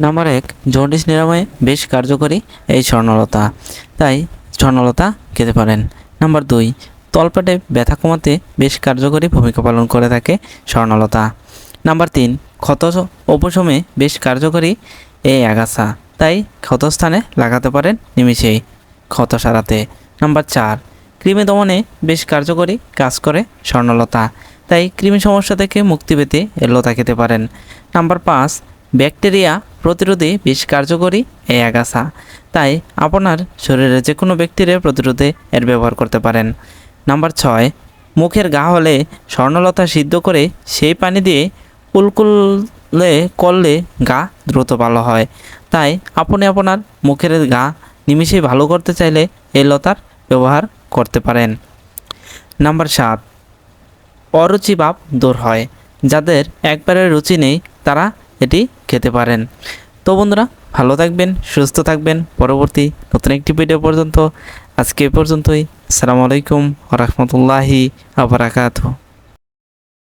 Number এক, jaundice নিরাময়ে বেশ কার্যকরী এই স্বর্ণলতা। তাই স্বর্ণলতা খেতে পারেন। নাম্বার দুই, তলপেটে ব্যথা কমাতে বেশ কার্যকরী ভূমিকা পালন করে থাকে স্বর্ণলতা। নাম্বার তিন, ক্ষত উপশমে বেশ কার্যকরী এই আগাছা। তাই ক্ষতস্থানে লাগাতে পারেন নিমিষেই ক্ষত সারাতে। নাম্বার চার, কৃমি দমনে বেশ কার্যকরী কাজ করে স্বর্ণলতা। তাই কৃমি সমস্যা থেকে মুক্তি পেতে লতা খেতে পারেন। নাম্বার পাঁচ, ব্যাকটেরিয়া প্রতিরোধে বেশ কার্যকরী এই আগাছা। তাই আপনার শরীরে যে কোনো ব্যাকটেরিয়া প্রতিরোধে এর ব্যবহার করতে পারেন। নাম্বার ছয়, মুখের গা হলে স্বর্ণলতা সিদ্ধ করে সেই পানি দিয়ে কুলকুলে করলে গা দ্রুত ভালো হয়। তাই আপনি আপনার মুখের গা নিমিষেই ভালো করতে চাইলে এই লতার ব্যবহার করতে পারেন। নাম্বার সাত, অরুচি ভাব দূর হয়। যাদের একবারে রুচি নেই, তারা এটি খেতে পারেন। তো বন্ধুরা, ভালো থাকবেন, সুস্থ থাকবেন। পরবর্তী নতুন একটি ভিডিও পর্যন্ত। আজকে পর্যন্তই। আসসালামু আলাইকুম রহমতুল্লাহি আবরাকাতু